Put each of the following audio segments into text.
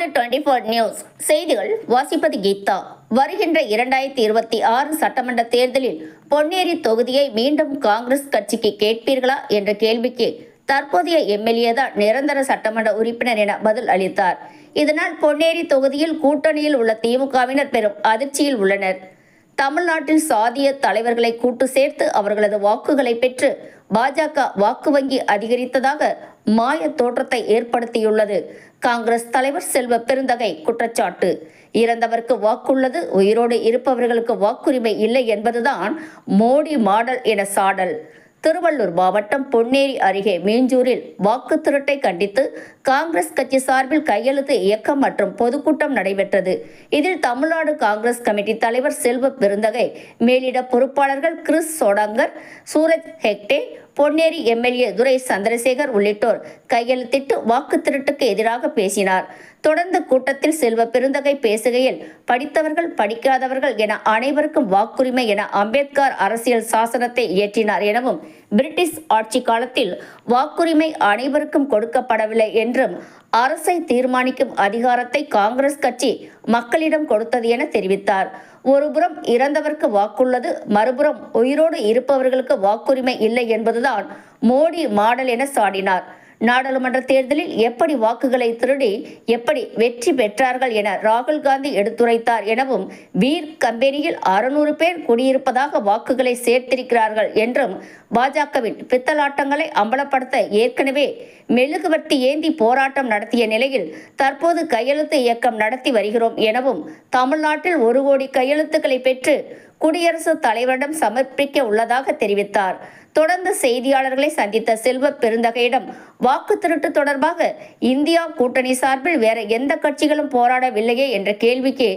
Tamil Nadu four news செய்திகள் வாசிப்பது கீதா. வருகின்ற இரண்டாயிரத்தி இருபத்தி ஆறு சட்டமன்ற தேர்தலில் பொன்னேரி தொகுதியை மீண்டும் காங்கிரஸ் கட்சிக்கு கேட்பீர்களா என்ற கேள்விக்கு தற்போதைய எம்எல்ஏ தான் நிரந்தர சட்டமன்ற உறுப்பினர் என பதில் அளித்தார். இதனால் பொன்னேரி தொகுதியில் கூட்டணியில் உள்ள திமுகவினர் பெரும் அதிர்ச்சியில் உள்ளனர். தமிழ்நாட்டில் சாதிய தலைவர்களை கூட்டு சேர்த்து அவர்களது வாக்குகளை பெற்று பாஜக வாக்கு வங்கி அதிகரித்ததாக மாய தோற்றத்தை ஏற்படுத்தியுள்ளது. காங்கிரஸ் தலைவர் செல்வ பெருந்தகை குற்றச்சாட்டு. இறந்தவருக்கு வாக்குள்ளது உயிரோடு இருப்பவர்களுக்கு வாக்குரிமை இல்லை என்பதுதான் மோடி மாடல் என சாடல். திருவள்ளூர் மாவட்டம் பொன்னேரி அருகே மீஞ்சூரில் வாக்கு திருட்டை கண்டித்து காங்கிரஸ் கட்சி சார்பில் கையெழுத்து இயக்கம் மற்றும் பொதுக்கூட்டம் நடைபெற்றது. இதில் தமிழ்நாடு காங்கிரஸ் கமிட்டி தலைவர் செல்வ பெருந்தகை மேலிட பொறுப்பாளர்கள் கிறிஸ் சோடங்கர் சூரஜ் ஹெக்டே பொன்னேரி எம்எல்ஏ துரை சந்திரசேகர் உள்ளிட்டோர் கையெழுத்திட்டு வாக்கு திருட்டுக்கு எதிராக பேசினார். தொடர்ந்து கூட்டத்தில் செல்வ பெருந்தகை பேசுகையில் படித்தவர்கள் படிக்காதவர்கள் என அனைவருக்கும் வாக்குரிமை என அம்பேத்கர் அரசியல் சாசனத்தை இயற்றினார் எனவும் பிரிட்டிஷ் ஆட்சி காலத்தில் வாக்குரிமை அனைவருக்கும் கொடுக்கப்படவில்லை என்றும் அரசை தீர்மானிக்கும் அதிகாரத்தை காங்கிரஸ் கட்சி மக்களிடம் கொடுத்தது என தெரிவித்தார். ஒருபுறம் இறந்தவர்க்கு வாக்குள்ளது மறுபுறம் உயிரோடு இருப்பவர்களுக்கு வாக்குரிமை இல்லை என்பதுதான் மோடி மாடல் என சாடினார். நாடாளுமன்ற தேர்தலில் எப்படி வாக்குகளை திருடி எப்படி வெற்றி பெற்றார்கள் என ராகுல் காந்தி எடுத்துரைத்தார் எனவும் வீர் கம்பெனியில் அறுநூறு பேர் குடியிருப்பதாக வாக்குகளை சேர்த்திருக்கிறார்கள் என்றும் பாஜகவின் பித்தலாட்டங்களை அம்பலப்படுத்த ஏற்கனவே மெழுகுவர்த்தி ஏந்தி போராட்டம் நடத்திய நிலையில் தற்போது கையெழுத்து இயக்கம் நடத்தி வருகிறோம் எனவும் தமிழ்நாட்டில் ஒரு கோடி கையெழுத்துக்களை பெற்று குடியரசுத் தலைவரிடம் சமர்ப்பிக்க உள்ளதாக தெரிவித்தார். தொடர்ந்து செய்தியாளர்களை சந்தித்த செல்வ பெருந்தகையிடம் வாக்கு திருட்டு தொடர்பாக இந்தியா கூட்டணி சார்பில் வேற எந்த கட்சிகளும் போராடவில்லையே என்ற கேள்விக்கு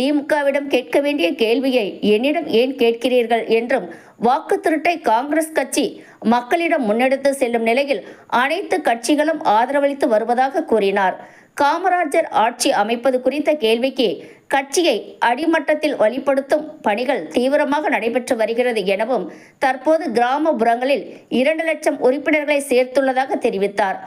திமுகவிடம் கேட்க வேண்டிய கேள்வியை என்னிடம் ஏன் கேட்கிறீர்கள் என்றும் வாக்கு திருட்டை காங்கிரஸ் கட்சி மக்களிடம் முன்னெடுத்து செல்லும் நிலையில் அனைத்து கட்சிகளும் ஆதரவளித்து வருவதாக கூறினார். காமராஜர் ஆட்சி அமைப்பது குறித்த கேள்விக்கு கட்சியை அடிமட்டத்தில் வழிப்படுத்தும் பணிகள் தீவிரமாக நடைபெற்று வருகிறது எனவும் தற்போது கிராமப்புறங்களில் இரண்டு லட்சம் உறுப்பினர்களை சேர்த்துள்ளதாக தெரிவித்தார்.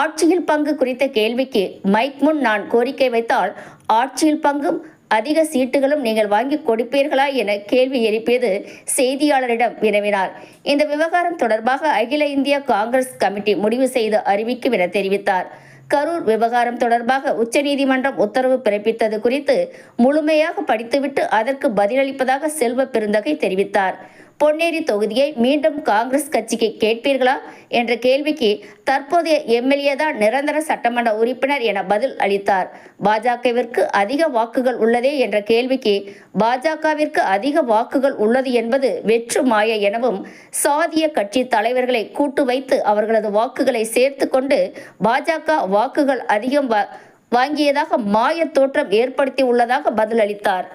ஆட்சியில் பங்கு குறித்த கேள்விக்கு மைக் முன் நான் கோரிக்கை வைத்தால் ஆட்சியில் பங்கும் அதிக சீட்டுகளும் நீங்கள் வாங்கி கொடுப்பீர்களா என கேள்வி எழுப்பியது செய்தியாளரிடம் வினவினார். இந்த விவகாரம் தொடர்பாக அகில இந்திய காங்கிரஸ் கமிட்டி முடிவு செய்து அறிவிக்கும் என தெரிவித்தார். கரூர் விவகாரம் தொடர்பாக உச்சநீதிமன்றம் உத்தரவு பிறப்பித்தது குறித்து முழுமையாக படித்துவிட்டு அதற்கு பதிலளிப்பதாக செல்வ பெருந்தகை தெரிவித்தார். பொன்னேரி தொகுதியை மீண்டும் காங்கிரஸ் கட்சிக்கு கேட்பீர்களா என்ற கேள்விக்கு தற்போதைய எம்எல்ஏ தான் நிரந்தர சட்டமன்ற உறுப்பினர் என பதில் அளித்தார். பாஜகவிற்கு அதிக வாக்குகள் உள்ளதே என்ற கேள்விக்கு பாஜகவிற்கு அதிக வாக்குகள் உள்ளது என்பது வெற்று மாய எனவும் சாதிய கட்சி தலைவர்களை கூட்டு வைத்து அவர்களது வாக்குகளை சேர்த்து கொண்டு பாஜக வாக்குகள் அதிகம் வாங்கியதாக மாய தோற்றம் ஏற்படுத்தி உள்ளதாக பதிலளித்தார்.